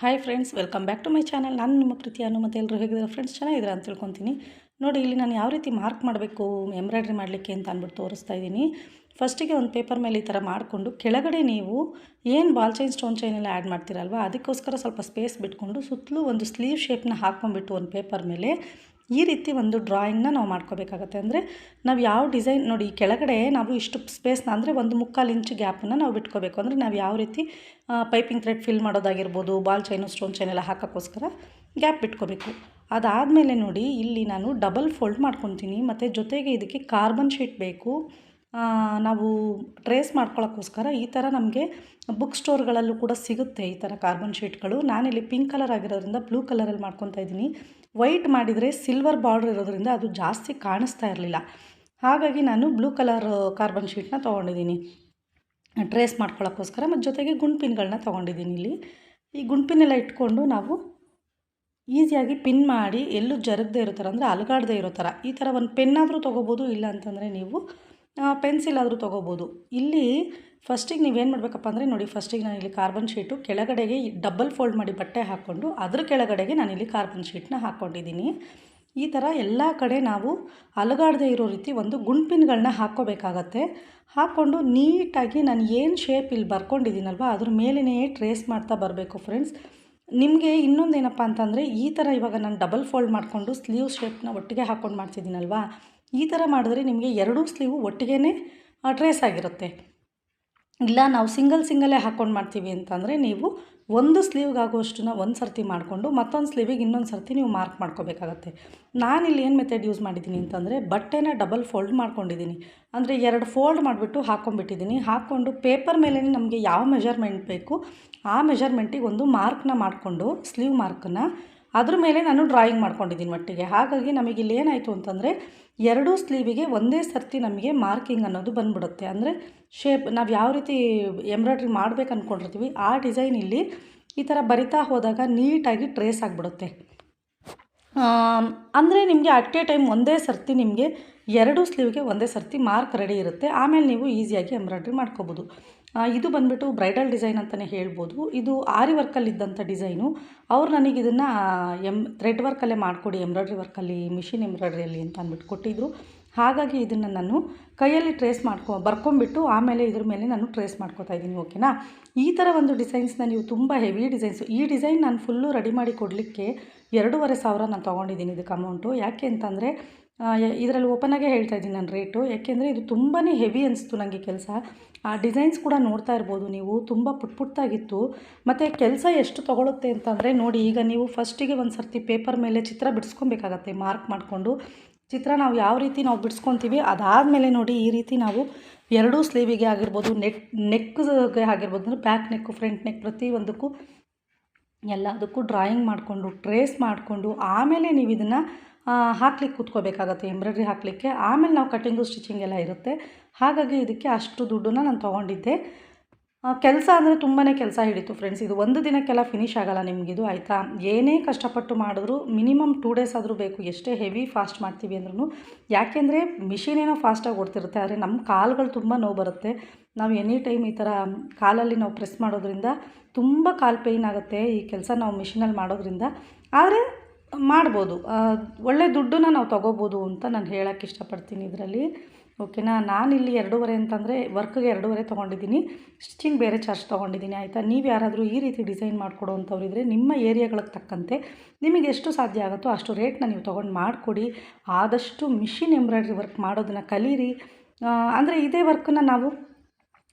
Hi friends welcome back to my channel ನಾನು ನಿಮ್ಮ ಪ್ರೀತಿ ಅನುಮತಿ ಎಲ್ಲರೂ ಹೇಗಿದ್ದಾರೆ? ಫ್ರೆಂಡ್ಸ್ ಚೆನ್ನಾಗಿದ್ದೀರಾ ಅಂತ ತಿಳ್ಕೊತೀನಿ. ನೋಡಿ, ಇಲ್ಲಿ ನಾನು ಯಾವ ರೀತಿ ಮಾರ್ಕ್ ಮಾಡಬೇಕು ಎಂಬ್ರಾಯ್ಡ್ರಿ ಮಾಡಲಿಕ್ಕೆ ಅಂತ ಅಂದ್ಬಿಟ್ಟು ತೋರಿಸ್ತಾ ಇದ್ದೀನಿ. ಫಸ್ಟಿಗೆ ಒಂದು ಪೇಪರ್ ಮೇಲೆ ಈ ಥರ ಮಾಡಿಕೊಂಡು, ಕೆಳಗಡೆ ನೀವು ಏನು ball chain stone chain add ಮಾಡ್ತೀರಲ್ವ, ಅದಕ್ಕೋಸ್ಕರ ಸ್ವಲ್ಪ ಸ್ಪೇಸ್ ಬಿಟ್ಕೊಂಡು ಸುತ್ತಲೂ ಒಂದು ಸ್ಲೀವ್ ಶೇಪ್ನ ಹಾಕ್ಕೊಂಡ್ಬಿಟ್ಟು ಒಂದು ಪೇಪರ್ ಮೇಲೆ ಈ ರೀತಿ ಒಂದು ಡ್ರಾಯಿಂಗ್ನ ನಾವು ಮಾಡ್ಕೋಬೇಕಾಗತ್ತೆ. ಅಂದರೆ ನಾವು ಯಾವ ಡಿಸೈನ್ ನೋಡಿ ಕೆಳಗಡೆ ನಾವು ಇಷ್ಟು ಸ್ಪೇಸ್ನ ಅಂದರೆ ಒಂದು ಮುಕ್ಕಾಲು ಇಂಚು ಗ್ಯಾಪನ್ನು ನಾವು ಬಿಟ್ಕೋಬೇಕು. ಅಂದರೆ ನಾವು ಯಾವ ರೀತಿ ಪೈಪಿಂಗ್ ಥ್ರೆಡ್ ಫಿಲ್ ಮಾಡೋದಾಗಿರ್ಬೋದು ಬಾಲ್ ಚೈನು ಸ್ಟೋನ್ ಚೈನ್ ಎಲ್ಲ ಹಾಕೋಕ್ಕೋಸ್ಕರ ಗ್ಯಾಪ್ ಬಿಟ್ಕೋಬೇಕು. ಅದಾದಮೇಲೆ ನೋಡಿ ಇಲ್ಲಿ ನಾನು ಡಬಲ್ ಫೋಲ್ಡ್ ಮಾಡ್ಕೊತೀನಿ. ಮತ್ತು ಜೊತೆಗೆ ಇದಕ್ಕೆ ಕಾರ್ಬನ್ ಶೀಟ್ ಬೇಕು. ನಾವು ಟ್ರೇಸ್ ಮಾಡ್ಕೊಳ್ಳೋಕ್ಕೋಸ್ಕರ ಈ ಥರ ನಮಗೆ ಬುಕ್ ಸ್ಟೋರ್ಗಳಲ್ಲೂ ಕೂಡ ಸಿಗುತ್ತೆ ಈ ಥರ ಕಾರ್ಬನ್ ಶೀಟ್ಗಳು ನಾನಿಲ್ಲಿ ಪಿಂಕ್ ಕಲರ್ ಆಗಿರೋದ್ರಿಂದ ಬ್ಲೂ ಕಲರಲ್ಲಿ ಮಾಡ್ಕೊತಾ ಇದ್ದೀನಿ. ವೈಟ್ ಮಾಡಿದರೆ ಸಿಲ್ವರ್ ಬಾರ್ಡ್ರ್ ಇರೋದ್ರಿಂದ ಅದು ಜಾಸ್ತಿ ಕಾಣಿಸ್ತಾ ಇರಲಿಲ್ಲ. ಹಾಗಾಗಿ ನಾನು ಬ್ಲೂ ಕಲರ್ ಕಾರ್ಬನ್ ಶೀಟ್ನ ತೊಗೊಂಡಿದ್ದೀನಿ. ಟ್ರೇಸ್ ಮಾಡ್ಕೊಳ್ಳೋಕ್ಕೋಸ್ಕರ ಮತ್ತು ಜೊತೆಗೆ ಗುಂಡ್ಪಿನ್ಗಳನ್ನ ತೊಗೊಂಡಿದ್ದೀನಿ ಇಲ್ಲಿ. ಈ ಗುಂಡ್ಪಿನೆಲ್ಲ ಇಟ್ಕೊಂಡು ನಾವು ಈಸಿಯಾಗಿ ಪಿನ್ ಮಾಡಿ ಎಲ್ಲೂ ಜರಗದೇ ಇರೋ ಥರ ಅಂದರೆ ಅಲಗಾಡದೆ ಇರೋ ಥರ ಈ ಥರ ಒಂದು ಪೆನ್ನಾದರೂ ತೊಗೋಬೋದು, ಇಲ್ಲ ಅಂತಂದರೆ ನೀವು ಪೆನ್ಸಿಲ್ ಆದರೂ ತೊಗೋಬೋದು. ಇಲ್ಲಿ ಫಸ್ಟಿಗೆ ನೀವೇನು ಮಾಡಬೇಕಪ್ಪ ಅಂದರೆ ನೋಡಿ ಫಸ್ಟಿಗೆ ನಾನು ಇಲ್ಲಿ ಕಾರ್ಬನ್ ಶೀಟು ಕೆಳಗಡೆಗೆ ಡಬಲ್ ಫೋಲ್ಡ್ ಮಾಡಿ ಬಟ್ಟೆ ಹಾಕ್ಕೊಂಡು, ಅದ್ರ ಕೆಳಗಡೆಗೆ ನಾನಿಲ್ಲಿ ಕಾರ್ಬನ್ ಶೀಟ್ನ ಹಾಕ್ಕೊಂಡಿದ್ದೀನಿ. ಈ ಥರ ಎಲ್ಲ ಕಡೆ ನಾವು ಅಲಗಾಡದೆ ಇರೋ ರೀತಿ ಒಂದು ಗುಂಡ್ಪಿನ್ಗಳನ್ನ ಹಾಕ್ಕೋಬೇಕಾಗತ್ತೆ. ಹಾಕ್ಕೊಂಡು ನೀಟಾಗಿ ನಾನು ಏನು ಶೇಪ್ ಇಲ್ಲಿ ಬರ್ಕೊಂಡಿದ್ದೀನಲ್ವ, ಅದ್ರ ಮೇಲೇ ಟ್ರೇಸ್ ಮಾಡ್ತಾ ಬರಬೇಕು ಫ್ರೆಂಡ್ಸ್ ನಿಮಗೆ ಇನ್ನೊಂದೇನಪ್ಪ ಅಂತಂದರೆ ಈ ಥರ ಇವಾಗ ನಾನು ಡಬಲ್ ಫೋಲ್ಡ್ ಮಾಡಿಕೊಂಡು ಸ್ಲೀವ್ ಶೇಪ್ನ ಒಟ್ಟಿಗೆ ಹಾಕ್ಕೊಂಡು ಮಾಡ್ತಿದ್ದೀನಲ್ವಾ ಈ ಥರ ಮಾಡಿದ್ರೆ ನಿಮಗೆ ಎರಡೂ ಸ್ಲೀವು ಒಟ್ಟಿಗೆ ಟ್ರೇಸ್ ಆಗಿರುತ್ತೆ. ಇಲ್ಲ, ನಾವು ಸಿಂಗಲ್ ಸಿಂಗಲೇ ಹಾಕ್ಕೊಂಡು ಮಾಡ್ತೀವಿ ಅಂತಂದರೆ ನೀವು ಒಂದು ಸ್ಲೀವ್ಗೆ ಒಂದು ಸರ್ತಿ ಮಾಡಿಕೊಂಡು ಮತ್ತೊಂದು ಸ್ಲೀವಿಗೆ ಇನ್ನೊಂದು ಸರ್ತಿ ನೀವು ಮಾರ್ಕ್ ಮಾಡ್ಕೋಬೇಕಾಗತ್ತೆ. ನಾನಿಲ್ಲಿ ಏನು ಮೆಥಡ್ ಯೂಸ್ ಮಾಡಿದ್ದೀನಿ ಅಂತಂದರೆ ಬಟ್ಟೆನ ಡಬಲ್ ಫೋಲ್ಡ್ ಮಾಡ್ಕೊಂಡಿದ್ದೀನಿ. ಅಂದರೆ ಎರಡು ಫೋಲ್ಡ್ ಮಾಡಿಬಿಟ್ಟು ಹಾಕ್ಕೊಂಡ್ಬಿಟ್ಟಿದ್ದೀನಿ ಹಾಕ್ಕೊಂಡು ಪೇಪರ್ ಮೇಲೆ ನಮಗೆ ಯಾವ ಮೆಜರ್ಮೆಂಟ್ ಬೇಕು, ಆ ಮೆಜರ್ಮೆಂಟಿಗೆ ಒಂದು ಮಾರ್ಕ್ನ ಮಾಡಿಕೊಂಡು ಸ್ಲೀವ್ ಮಾರ್ಕನ್ನು ಅದ್ರ ಮೇಲೆ ನಾನು ಡ್ರಾಯಿಂಗ್ ಮಾಡ್ಕೊಂಡಿದ್ದೀನಿ ಒಟ್ಟಿಗೆ. ಹಾಗಾಗಿ ನಮಗೆ ಇಲ್ಲಿ ಏನಾಯಿತು ಅಂತಂದರೆ ಎರಡೂ ಸ್ಲೀವಿಗೆ ಒಂದೇ ಸರ್ತಿ ನಮಗೆ ಮಾರ್ಕಿಂಗ್ ಅನ್ನೋದು ಬಂದ್ಬಿಡುತ್ತೆ. ಅಂದರೆ ಶೇಪ್ ನಾವು ಯಾವ ರೀತಿ ಎಂಬ್ರಾಯ್ಡ್ರಿ ಮಾಡ್ಬೇಕು ಅಂದ್ಕೊಂಡಿರ್ತೀವಿ ಆ ಡಿಸೈನ್ ಇಲ್ಲಿ ಈ ಥರ ಬರಿತಾ ಹೋದಾಗ ನೀಟಾಗಿ ಟ್ರೇಸ್ ಆಗಿಬಿಡುತ್ತೆ. ಅಂದರೆ ನಿಮಗೆ ಅಟ್ ಎ ಟೈಮ್ ಒಂದೇ ಸರ್ತಿ ನಿಮಗೆ ಎರಡು ಸ್ಲೀವ್ಗೆ ಒಂದೇ ಸರ್ತಿ ಮಾರ್ಕ್ ರೆಡಿ ಇರುತ್ತೆ. ಆಮೇಲೆ ನೀವು ಈಸಿಯಾಗಿ ಎಂಬ್ರಾಯ್ಡ್ರಿ ಮಾಡ್ಕೋಬೋದು. ಇದು ಬಂದುಬಿಟ್ಟು ಬ್ರೈಡಲ್ ಡಿಸೈನ್ ಅಂತಲೇ ಹೇಳ್ಬೋದು. ಇದು ಆರಿ ವರ್ಕಲ್ಲಿ ಇದ್ದಂಥ ಡಿಸೈನು ಅವ್ರು ನನಗೆ ಇದನ್ನು ಎಂ ಥ್ರೆಡ್ ವರ್ಕಲ್ಲೇ ಮಾಡಿಕೊಡಿ ಎಂಬ್ರಾಯ್ಡ್ರಿ ವರ್ಕಲ್ಲಿ ಮಿಷಿನ್ ಎಂಬ್ರಾಯ್ಡ್ರಿಯಲ್ಲಿ ಅಂತ ಅಂದ್ಬಿಟ್ಟು ಕೊಟ್ಟಿದ್ದರು ಹಾಗಾಗಿ ಇದನ್ನು ನಾನು ಕೈಯಲ್ಲಿ ಟ್ರೇಸ್ ಮಾಡ್ಕೊ ಬರ್ಕೊಂಬಿಟ್ಟು ಆಮೇಲೆ ಇದ್ರ ಮೇಲೆ ನಾನು ಟ್ರೇಸ್ ಮಾಡ್ಕೊತಾ ಇದ್ದೀನಿ ಓಕೆನಾ ಈ ಥರ ಒಂದು ಡಿಸೈನ್ಸ್ನ ನೀವು ತುಂಬ ಹೆವಿ ಡಿಸೈನ್ಸು ಈ ಡಿಸೈನ್ ನಾನು ಫುಲ್ಲು ರೆಡಿ ಮಾಡಿ ಕೊಡಲಿಕ್ಕೆ ಎರಡೂವರೆ ಸಾವಿರ ನಾನು ತೊಗೊಂಡಿದ್ದೀನಿ ಇದಕ್ಕೆ ಅಮೌಂಟು ಯಾಕೆ ಅಂತಂದರೆ ಇದರಲ್ಲಿ ಓಪನಾಗೇ ಹೇಳ್ತಾ ಇದ್ದೀನಿ ನಾನು ರೇಟು ಯಾಕೆಂದರೆ ಇದು ತುಂಬಾ ಹೆವಿ ಅನಿಸ್ತು ನನಗೆ ಕೆಲಸ. ಆ ಡಿಸೈನ್ಸ್ ಕೂಡ ನೋಡ್ತಾ ಇರ್ಬೋದು ನೀವು, ತುಂಬ ಪುಟ್ ಪುಟ್ಟಾಗಿತ್ತು. ಮತ್ತು ಕೆಲಸ ಎಷ್ಟು ತೊಗೊಳುತ್ತೆ ಅಂತಂದರೆ ನೋಡಿ, ಈಗ ನೀವು ಫಸ್ಟಿಗೆ ಒಂದು ಸರ್ತಿ ಪೇಪರ್ ಮೇಲೆ ಚಿತ್ರ ಬಿಡಿಸ್ಕೊಬೇಕಾಗತ್ತೆ ಮಾರ್ಕ್ ಮಾಡಿಕೊಂಡು. ಚಿತ್ರ ನಾವು ಯಾವ ರೀತಿ ನಾವು ಬಿಡಿಸ್ಕೊತೀವಿ ಅದಾದಮೇಲೆ ನೋಡಿ ಈ ರೀತಿ ನಾವು ಎರಡೂ ಸ್ಲೀವಿಗೆ ಆಗಿರ್ಬೋದು, ನೆಕ್ ನೆಕ್ಗೆ ಆಗಿರ್ಬೋದು, ಅಂದರೆ ಬ್ಯಾಕ್ ನೆಕ್ಕು, ಫ್ರಂಟ್ ನೆಕ್ ಪ್ರತಿಯೊಂದಕ್ಕೂ ಎಲ್ಲದಕ್ಕೂ ಡ್ರಾಯಿಂಗ್ ಮಾಡಿಕೊಂಡು ಟ್ರೇಸ್ ಮಾಡಿಕೊಂಡು, ಆಮೇಲೆ ನೀವು ಇದನ್ನು ಹಾಕ್ಲಿಕ್ಕೆ ಕೂತ್ಕೋಬೇಕಾಗತ್ತೆ ಎಂಬ್ರಾಯ್ಡ್ರಿ ಹಾಕಲಿಕ್ಕೆ. ಆಮೇಲೆ ನಾವು ಕಟ್ಟಿಂಗು ಸ್ಟಿಚಿಂಗ್ ಎಲ್ಲ ಇರುತ್ತೆ. ಹಾಗಾಗಿ ಇದಕ್ಕೆ ಅಷ್ಟು ದುಡ್ಡನ್ನ ನಾನು ತೊಗೊಂಡಿದ್ದೆ. ಕೆಲಸ ಅಂದರೆ ತುಂಬಾ ಕೆಲಸ ಹಿಡಿತು ಫ್ರೆಂಡ್ಸ್ ಇದು ಒಂದು ದಿನಕ್ಕೆಲ್ಲ ಫಿನಿಶ್ ಆಗೋಲ್ಲ ನಿಮಗಿದು, ಆಯಿತಾ? ಏನೇ ಕಷ್ಟಪಟ್ಟು ಮಾಡಿದ್ರು ಮಿನಿಮಮ್ ಟೂ ಡೇಸ್ ಆದರೂ ಬೇಕು. ಎಷ್ಟೇ ಹೆವಿ ಫಾಸ್ಟ್ ಮಾಡ್ತೀವಿ ಅಂದ್ರೂ ಯಾಕೆಂದರೆ ಮಿಷಿನ್ ಏನೋ ಫಾಸ್ಟಾಗಿ ಓಡ್ತಿರುತ್ತೆ, ಆದರೆ ನಮ್ಮ ಕಾಲುಗಳು ತುಂಬ ನೋವು ಬರುತ್ತೆ. ನಾವು ಎನಿ ಟೈಮ್ ಈ ಥರ ಕಾಲಲ್ಲಿ ನಾವು ಪ್ರೆಸ್ ಮಾಡೋದ್ರಿಂದ ತುಂಬ ಕಾಲು ಪೇಯ್ನ್ ಆಗುತ್ತೆ ಈ ಕೆಲಸ ನಾವು ಮಿಷಿನಲ್ಲಿ ಮಾಡೋದ್ರಿಂದ. ಆದರೆ ಮಾಡ್ಬೋದು. ಒಳ್ಳೆ ದುಡ್ಡನ್ನ ನಾವು ತೊಗೋಬೋದು ಅಂತ ನಾನು ಹೇಳೋಕ್ಕೆ ಇಷ್ಟಪಡ್ತೀನಿ ಇದರಲ್ಲಿ. ಓಕೆನಾ? ನಾನಿಲ್ಲಿ ಎರಡೂವರೆ ಅಂತಂದರೆ ವರ್ಕ್ಗೆ ಎರಡೂವರೆ ತೊಗೊಂಡಿದ್ದೀನಿ. ಸ್ಟಿಚಿಂಗ್ ಬೇರೆ ಚಾರ್ಜ್ ತೊಗೊಂಡಿದ್ದೀನಿ, ಆಯಿತಾ? ನೀವು ಯಾರಾದರೂ ಈ ರೀತಿ ಡಿಸೈನ್ ಮಾಡಿಕೊಡುವಂಥವ್ರಿದ್ರೆ ನಿಮ್ಮ ಏರಿಯಾಗಳಿಗೆ ತಕ್ಕಂತೆ ನಿಮಗೆ ಎಷ್ಟು ಸಾಧ್ಯ ಆಗುತ್ತೋ ಅಷ್ಟು ರೇಟ್ನ ನೀವು ತೊಗೊಂಡು ಮಾಡಿಕೊಡಿ. ಆದಷ್ಟು ಮಿಷಿನ್ ಎಂಬ್ರಾಯ್ಡ್ರಿ ವರ್ಕ್ ಮಾಡೋದನ್ನು ಕಲೀರಿ. ಅಂದರೆ ಇದೇ ವರ್ಕನ್ನ ನಾವು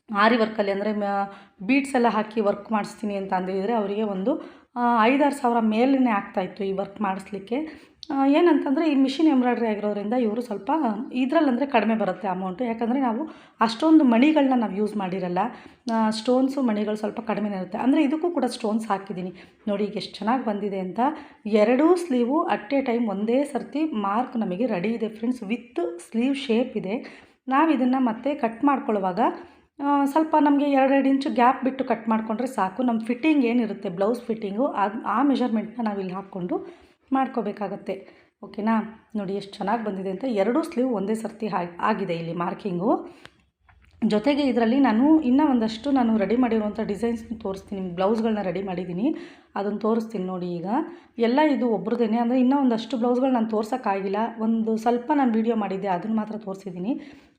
ಆರಿ ವರ್ಕಲ್ಲಿ ಅಂದರೆ ಬೀಡ್ಸ್ ಎಲ್ಲ ಹಾಕಿ ವರ್ಕ್ ಮಾಡಿಸ್ತೀನಿ ಅಂತ ಅಂದಿದ್ರೆ ಅವರಿಗೆ ಒಂದು ಐದಾರು ಸಾವಿರ ಮೇಲೇ ಆಗ್ತಾಯಿತ್ತು ಈ ವರ್ಕ್ ಮಾಡಿಸ್ಲಿಕ್ಕೆ. ಏನಂತಂದರೆ ಈ ಮಿಷಿನ್ ಎಂಬ್ರಾಯ್ಡ್ರಿ ಆಗಿರೋದ್ರಿಂದ ಇವರು ಸ್ವಲ್ಪ ಇದರಲ್ಲಂದರೆ ಕಡಿಮೆ ಬರುತ್ತೆ ಅಮೌಂಟು ಯಾಕಂದರೆ ನಾವು ಅಷ್ಟೊಂದು ಮಣಿಗಳನ್ನ ನಾವು ಯೂಸ್ ಮಾಡಿರಲ್ಲ. ಸ್ಟೋನ್ಸು ಮಣಿಗಳು ಸ್ವಲ್ಪ ಕಡಿಮೆ ಇರುತ್ತೆ. ಅಂದರೆ ಇದಕ್ಕೂ ಕೂಡ ಸ್ಟೋನ್ಸ್ ಹಾಕಿದ್ದೀನಿ. ನೋಡಿ ಈಗ ಎಷ್ಟು ಚೆನ್ನಾಗಿ ಬಂದಿದೆ ಅಂತ. ಎರಡೂ ಸ್ಲೀವು ಅಟ್ ಎ ಟೈಮ್ ಒಂದೇ ಸರ್ತಿ ಮಾರ್ಕ್ ನಮಗೆ ರೆಡಿ ಇದೆ ಫ್ರೆಂಡ್ಸ್ ವಿತ್ ಸ್ಲೀವ್ ಶೇಪ್ ಇದೆ. ನಾವು ಇದನ್ನು ಮತ್ತೆ ಕಟ್ ಮಾಡ್ಕೊಳ್ಳುವಾಗ ಸ್ವಲ್ಪ ನಮಗೆ ಎರಡೆರಡು ಇಂಚು ಗ್ಯಾಪ್ ಬಿಟ್ಟು ಕಟ್ ಮಾಡಿಕೊಂಡ್ರೆ ಸಾಕು. ನಮ್ಮ ಫಿಟ್ಟಿಂಗ್ ಏನಿರುತ್ತೆ ಬ್ಲೌಸ್ ಫಿಟ್ಟಿಂಗು ಅದು ಆ ಮೆಷರ್ಮೆಂಟ್ನ ನಾವು ಇಲ್ಲಿ ಹಾಕ್ಕೊಂಡು ಮಾಡ್ಕೋಬೇಕಾಗತ್ತೆ. ಓಕೆನಾ? ನೋಡಿ ಎಷ್ಟು ಚೆನ್ನಾಗಿ ಬಂದಿದೆ ಅಂತ ಎರಡೂ ಸ್ಲೀವ್ ಒಂದೇ ಸರ್ತಿ ಆಗಿದೆ ಇಲ್ಲಿ ಮಾರ್ಕಿಂಗು. ಜೊತೆಗೆ ಇದರಲ್ಲಿ ನಾನು ಇನ್ನೂ ಒಂದಷ್ಟು ನಾನು ರೆಡಿ ಮಾಡಿರುವಂಥ ಡಿಸೈನ್ಸ್ ತೋರಿಸ್ತೀನಿ ಬ್ಲೌಸ್ಗಳನ್ನ ರೆಡಿ ಮಾಡಿದ್ದೀನಿ. ಅದನ್ನು ತೋರಿಸ್ತೀನಿ ನೋಡಿ ಈಗ. ಎಲ್ಲ ಇದು ಒಬ್ರದ್ದೇನೆ ಅಂದರೆ ಇನ್ನೂ ಒಂದಷ್ಟು ಬ್ಲೌಸ್ಗಳು ನಾನು ತೋರ್ಸೋಕ್ಕಾಗಿಲ್ಲ. ಒಂದು ಸ್ವಲ್ಪ ನಾನು ವೀಡಿಯೋ ಮಾಡಿದ್ದೆ, ಅದನ್ನು ಮಾತ್ರ ತೋರಿಸಿದ್ದೀನಿ.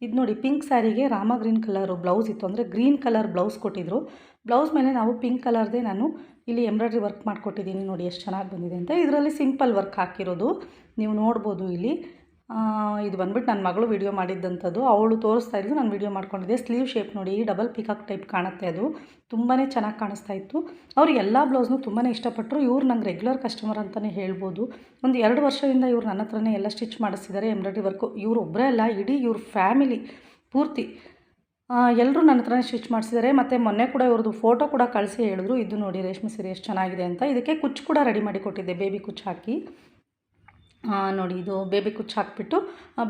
ಇದು ನೋಡಿ ಪಿಂಕ್ ಸ್ಯಾರಿಗೆ ರಾಮ ಗ್ರೀನ್ ಕಲರು ಬ್ಲೌಸ್ ಇತ್ತು, ಅಂದರೆ ಗ್ರೀನ್ ಕಲರ್ ಬ್ಲೌಸ್ ಕೊಟ್ಟಿದ್ರು. ಬ್ಲೌಸ್ ಮೇಲೆ ನಾವು ಪಿಂಕ್ ಕಲರ್ದೇ ನಾನು ಇಲ್ಲಿ ಎಂಬ್ರಾಯ್ಡ್ರಿ ವರ್ಕ್ ಮಾಡಿಕೊಟ್ಟಿದ್ದೀನಿ ನೋಡಿ ಎಷ್ಟು ಚೆನ್ನಾಗಿ ಬಂದಿದೆ ಅಂತ. ಇದರಲ್ಲಿ ಸಿಂಪಲ್ ವರ್ಕ್ ಹಾಕಿರೋದು. ನೀವು ನೋಡ್ಬೋದು ಇಲ್ಲಿ. ಇದು ಬಂದ್ಬಿಟ್ಟು ನನ್ನ ಮಗಳು ವೀಡಿಯೋ ಮಾಡಿದ್ದಂಥದ್ದು. ಅವಳು ತೋರಿಸ್ತಾ ಇದ್ದು ನಾನು ವೀಡಿಯೋ ಮಾಡ್ಕೊಂಡಿದ್ದೆ. ಸ್ಲೀವ್ ಶೇಪ್ ನೋಡಿ, ಡಬಲ್ ಪಿಕಾಕ್ ಟೈಪ್ ಕಾಣುತ್ತೆ ಅದು. ತುಂಬಾ ಚೆನ್ನಾಗಿ ಕಾಣಿಸ್ತಾ ಇತ್ತು. ಅವ್ರು ಎಲ್ಲ ಬ್ಲೌಸ್ನು ತುಂಬಾ ಇಷ್ಟಪಟ್ಟರು. ಇವ್ರು ನಂಗೆ ರೆಗ್ಯುಲರ್ ಕಸ್ಟಮರ್ ಅಂತಲೇ ಹೇಳ್ಬೋದು. ಒಂದು ಎರಡು ವರ್ಷದಿಂದ ಇವ್ರು ನನ್ನ ಹತ್ರನೇ ಎಲ್ಲ ಸ್ಟಿಚ್ ಮಾಡಿಸಿದ್ದಾರೆ ಎಂಬ್ರಾಯ್ಡ್ರಿ ವರ್ಕು. ಇವರು ಒಬ್ಬರೇ ಅಲ್ಲ, ಇಡೀ ಇವ್ರ ಫ್ಯಾಮಿಲಿ ಪೂರ್ತಿ. ಎಲ್ಲರೂ ನನ್ನ ಹತ್ರನೇ ಸ್ಟಿಚ್ ಮಾಡಿಸಿದ್ದಾರೆ. ಮತ್ತು ಮೊನ್ನೆ ಕೂಡ ಇವ್ರದ್ದು ಫೋಟೋ ಕೂಡ ಕಳಿಸಿ ಹೇಳಿದ್ರು. ಇದು ನೋಡಿ ರೇಷ್ಮೆ ಸೀರೆ ಎಷ್ಟು ಚೆನ್ನಾಗಿದೆ ಅಂತ. ಇದಕ್ಕೆ ಕುಚ್ಚು ಕೂಡ ರೆಡಿ ಮಾಡಿ ಕೊಟ್ಟಿದ್ದೆ. ಬೇಬಿ ಕುಚ್ಚು ಹಾಕಿ. ನೋಡಿ ಇದು ಬೇಬಿ ಕುಚ್ಚು ಹಾಕಿಬಿಟ್ಟು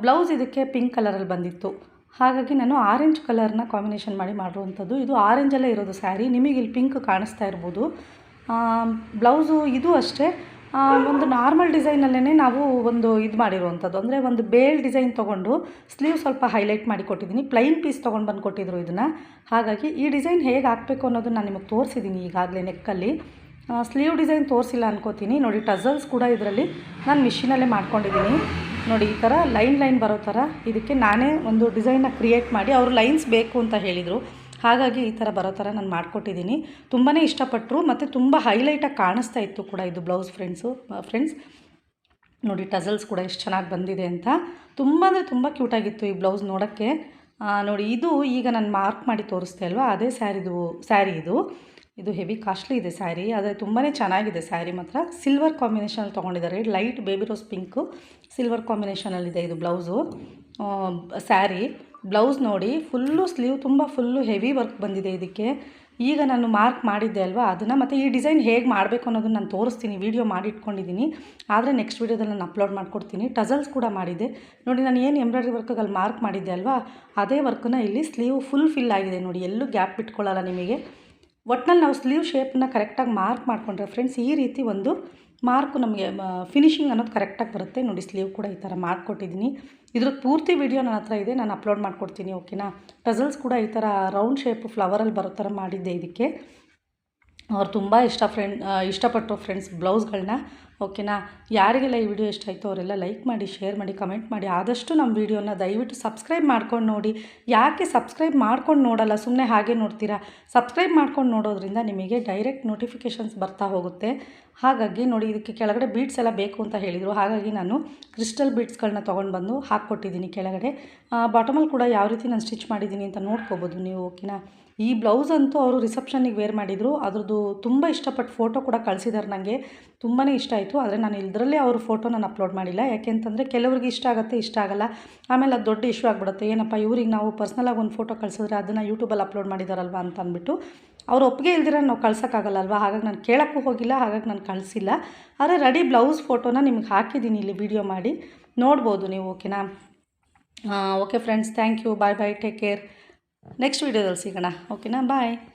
ಬ್ಲೌಸ್ ಇದಕ್ಕೆ ಪಿಂಕ್ ಕಲರಲ್ಲಿ ಬಂದಿತ್ತು. ಹಾಗಾಗಿ ನಾನು ಆರೆಂಜ್ ಕಲರ್ನ ಕಾಂಬಿನೇಷನ್ ಮಾಡಿ ಮಾಡಿರುವಂಥದ್ದು. ಇದು ಆರೆಂಜಲ್ಲೇ ಇರೋದು ಸ್ಯಾರಿ. ನಿಮಗೆ ಇಲ್ಲಿ ಪಿಂಕ್ ಕಾಣಿಸ್ತಾ ಇರ್ಬೋದು. ಬ್ಲೌಸು ಇದು ಅಷ್ಟೇ. ಒಂದು ನಾರ್ಮಲ್ ಡಿಸೈನಲ್ಲೇ ನಾವು ಒಂದು ಇದು ಮಾಡಿರುವಂಥದ್ದು. ಅಂದರೆ ಒಂದು ಬೇಲ್ ಡಿಸೈನ್ ತೊಗೊಂಡು ಸ್ಲೀವ್ ಸ್ವಲ್ಪ ಹೈಲೈಟ್ ಮಾಡಿ ಕೊಟ್ಟಿದ್ದೀನಿ. ಪ್ಲೈನ್ ಪೀಸ್ ತೊಗೊಂಡು ಬಂದು ಕೊಟ್ಟಿದ್ರು ಇದನ್ನು. ಹಾಗಾಗಿ ಈ ಡಿಸೈನ್ ಹೇಗೆ ಹಾಕಬೇಕು ಅನ್ನೋದು ನಾನು ನಿಮಗೆ ತೋರಿಸಿದ್ದೀನಿ ಈಗಾಗಲೇ ನೆಕ್ಕಲ್ಲಿ. ಸ್ಲೀವ್ ಡಿಸೈನ್ ತೋರಿಸಿಲ್ಲ ಅನ್ಕೋತೀನಿ. ನೋಡಿ ಟಸಲ್ಸ್ ಕೂಡ ಇದರಲ್ಲಿ ನಾನು ಮಿಷಿನಲ್ಲೇ ಮಾಡ್ಕೊಂಡಿದ್ದೀನಿ ನೋಡಿ, ಈ ಥರ ಲೈನ್ ಲೈನ್ ಬರೋ ಥರ ಇದಕ್ಕೆ ನಾನೇ ಒಂದು ಡಿಸೈನ್ನ ಕ್ರಿಯೇಟ್ ಮಾಡಿ ಅವರು ಲೈನ್ಸ್ ಬೇಕು ಅಂತ ಹೇಳಿದರು. ಹಾಗಾಗಿ ಈ ಥರ ಬರೋ ಥರ ನಾನು ಮಾಡಿಕೊಟ್ಟಿದ್ದೀನಿ. ತುಂಬಾ ಇಷ್ಟಪಟ್ಟರು ಮತ್ತು ತುಂಬ ಹೈಲೈಟಾಗಿ ಕಾಣಿಸ್ತಾ ಇತ್ತು ಕೂಡ ಇದು ಬ್ಲೌಸ್ ಫ್ರೆಂಡ್ಸು ಫ್ರೆಂಡ್ಸ್ ನೋಡಿ ಟಸಲ್ಸ್ ಕೂಡ ಎಷ್ಟು ಚೆನ್ನಾಗಿ ಬಂದಿದೆ ಅಂತ. ತುಂಬ ಅಂದರೆ ತುಂಬ ಕ್ಯೂಟಾಗಿತ್ತು ಈ ಬ್ಲೌಸ್ ನೋಡೋಕ್ಕೆ. ನೋಡಿ, ಇದು ಈಗ ನಾನು ಮಾರ್ಕ್ ಮಾಡಿ ತೋರಿಸ್ತೆ ಅಲ್ವಾ ಅದೇ ಸ್ಯಾರಿದು ಸ್ಯಾರಿ ಇದು. ಇದು ಹೆವಿ ಕಾಸ್ಟ್ಲಿ ಇದೆ ಸ್ಯಾರಿ ಆದರೆ ತುಂಬಾ ಚೆನ್ನಾಗಿದೆ ಸ್ಯಾರಿ ಮಾತ್ರ. ಸಿಲ್ವರ್ ಕಾಂಬಿನೇಷನಲ್ಲಿ ತೊಗೊಂಡಿದ್ದಾರೆ. Light baby rose pink silver ಕಾಂಬಿನೇಷನಲ್ಲಿದೆ ಇದು ಬ್ಲೌಸು ಸ್ಯಾರಿ ಬ್ಲೌಸ್ ನೋಡಿ ಫುಲ್ಲು ಸ್ಲೀವ್, ತುಂಬ ಫುಲ್ಲು ಹೆವಿ ವರ್ಕ್ ಬಂದಿದೆ ಇದಕ್ಕೆ. ಈಗ ನಾನು ಮಾರ್ಕ್ ಮಾಡಿದ್ದೆ ಅಲ್ವಾ ಅದನ್ನು, ಮತ್ತು ಈ ಡಿಸೈನ್ ಹೇಗೆ ಮಾಡಬೇಕು ಅನ್ನೋದನ್ನು ನಾನು ತೋರಿಸ್ತೀನಿ, ವೀಡಿಯೋ ಮಾಡಿ ಇಟ್ಕೊಂಡಿದ್ದೀನಿ. ಆದರೆ ನೆಕ್ಸ್ಟ್ ವೀಡಿಯೋದಲ್ಲಿ ನಾನು ಅಪ್ಲೋಡ್ ಮಾಡಿಕೊಡ್ತೀನಿ. ಟಸಲ್ಸ್ ಕೂಡ ಮಾಡಿದೆ ನೋಡಿ, ನಾನು ಏನು ಎಂಬ್ರಾಯ್ಡ್ರಿ ವರ್ಕಲ್ಲಿ ಮಾರ್ಕ್ ಮಾಡಿದ್ದೆ ಅಲ್ವಾ, ಅದೇ ವರ್ಕನ್ನ ಇಲ್ಲಿ ಸ್ಲೀವ್ ಫುಲ್ ಫಿಲ್ ಆಗಿದೆ ನೋಡಿ, ಎಲ್ಲೂ ಗ್ಯಾಪ್ ಬಿಟ್ಕೊಳ್ಳಲ್ಲ ನಿಮಗೆ. ಒಟ್ನಲ್ಲಿ ನಾವು ಸ್ಲೀವ್ ಶೇಪನ್ನ ಕರೆಕ್ಟಾಗಿ ಮಾರ್ಕ್ ಮಾಡಿಕೊಂಡ್ರೆ ಫ್ರೆಂಡ್ಸ್ ಈ ರೀತಿ ಒಂದು ಮಾರ್ಕು ನಮಗೆ ಫಿನಿಶಿಂಗ್ ಅನ್ನೋದು ಕರೆಕ್ಟಾಗಿ ಬರುತ್ತೆ. ನೋಡಿ ಸ್ಲೀವ್ ಕೂಡ ಈ ಥರ ಮಾಡಿಕೊಟ್ಟಿದ್ದೀನಿ. ಇದ್ರದ್ದು ಪೂರ್ತಿ ವಿಡಿಯೋ ನನ್ನ ಹತ್ರ ಇದೆ. ನಾನು ಅಪ್ಲೋಡ್ ಮಾಡ್ಕೊಡ್ತೀನಿ ಓಕೆನಾ ಟಸಲ್ಸ್ ಕೂಡ ಈ ಥರ ರೌಂಡ್ ಶೇಪ್ ಫ್ಲವರಲ್ಲಿ ಬರೋ ಥರ ಮಾಡಿದ್ದೆ ಇದಕ್ಕೆ. ಅವ್ರು ತುಂಬ ಇಷ್ಟ ಫ್ರೆಂಡ್ ಇಷ್ಟಪಟ್ಟರು ಫ್ರೆಂಡ್ಸ್ ಬ್ಲೌಸ್ಗಳನ್ನ, ಓಕೆನಾ? ಯಾರಿಗೆಲ್ಲ ಈ ವಿಡಿಯೋ ಇಷ್ಟ ಆಯಿತು ಅವರೆಲ್ಲ ಲೈಕ್ ಮಾಡಿ, ಶೇರ್ ಮಾಡಿ, ಕಮೆಂಟ್ ಮಾಡಿ. ಆದಷ್ಟು ನಮ್ಮ ವಿಡಿಯೋನ ದಯವಿಟ್ಟು ಸಬ್ಸ್ಕ್ರೈಬ್ ಮಾಡ್ಕೊಂಡು ನೋಡಿ. ಯಾಕೆ ಸಬ್ಸ್ಕ್ರೈಬ್ ಮಾಡ್ಕೊಂಡು ನೋಡಲ್ಲ? ಸುಮ್ಮನೆ ಹಾಗೆ ನೋಡ್ತೀರಾ? ಸಬ್ಸ್ಕ್ರೈಬ್ ಮಾಡ್ಕೊಂಡು ನೋಡೋದ್ರಿಂದ ನಿಮಗೆ ಡೈರೆಕ್ಟ್ ನೋಟಿಫಿಕೇಷನ್ಸ್ ಬರ್ತಾ ಹೋಗುತ್ತೆ. ಹಾಗಾಗಿ ನೋಡಿ, ಇದಕ್ಕೆ ಕೆಳಗಡೆ ಬೀಟ್ಸ್ ಎಲ್ಲ ಬೇಕು ಅಂತ ಹೇಳಿದರು. ಹಾಗಾಗಿ ನಾನು ಕ್ರಿಸ್ಟಲ್ ಬೀಡ್ಸ್ಗಳನ್ನ ತೊಗೊಂಡು ಬಂದು ಹಾಕ್ಕೊಟ್ಟಿದ್ದೀನಿ ಕೆಳಗಡೆ. ಬಾಟಮಲ್ಲಿ ಕೂಡ ಯಾವ ರೀತಿ ನಾನು ಸ್ಟಿಚ್ ಮಾಡಿದ್ದೀನಿ ಅಂತ ನೋಡ್ಕೋಬೋದು ನೀವು, ಓಕೆನಾ? ಈ ಬ್ಲೌಸ್ ಅಂತೂ ಅವರು ರಿಸೆಪ್ಷನಿಗೆ ವೇರ್ ಮಾಡಿದರು. ಅದರದ್ದು ತುಂಬ ಇಷ್ಟಪಟ್ಟು ಫೋಟೋ ಕೂಡ ಕಳಿಸಿದ್ದಾರೆ ನನಗೆ ತುಂಬಾ ಇಷ್ಟ ಆಯಿತು. ಆದರೆ ನಾನು ಇದರಲ್ಲೇ ಅವ್ರ ಫೋಟೋ ನಾನು ಅಪ್ಲೋಡ್ ಮಾಡಿಲ್ಲ. ಯಾಕೆಂತಂದರೆ ಕೆಲವ್ರಿಗೆ ಇಷ್ಟ ಆಗುತ್ತೆ, ಇಷ್ಟ ಆಗಲ್ಲ. ಆಮೇಲೆ ಅದು ದೊಡ್ಡ ಇಶ್ಯೂ ಆಗಿಬಿಡುತ್ತೆ. ಏನಪ್ಪ, ಇವ್ರಿಗೆ ನಾವು ಪರ್ಸ್ನಲಾಗಿ ಒಂದು ಫೋಟೋ ಕಳಿಸಿದ್ರೆ ಅದನ್ನು ಯೂಟ್ಯೂಬಲ್ಲಿ ಅಪ್ಲೋಡ್ ಮಾಡಿದಾರಲ್ವ ಅಂತ ಅಂದ್ಬಿಟ್ಟು ಅವ್ರು ಒಪ್ಪಿಗೆ ಇಲ್ದಿರ ನಾವು ಕಳ್ಸೋಕ್ಕಾಗಲ್ಲಲ್ವ ಹಾಗಾಗಿ ನಾನು ಕೇಳೋಕ್ಕೂ ಹೋಗಿಲ್ಲ, ಹಾಗಾಗಿ ನಾನು ಕಳಿಸಿಲ್ಲ. ಆದರೆ ರೆಡಿ ಬ್ಲೌಸ್ ಫೋಟೋನ ನಿಮ್ಗೆ ಹಾಕಿದ್ದೀನಿ ಇಲ್ಲಿ ವಿಡಿಯೋ ಮಾಡಿ. ನೋಡ್ಬೋದು ನೀವು ಓಕೆನಾ okay friends thank you bye bye take care next ವೀಡಿಯೋದಲ್ಲಿ ಸಿಗೋಣ. ಓಕೆನಾ ಬಾಯ್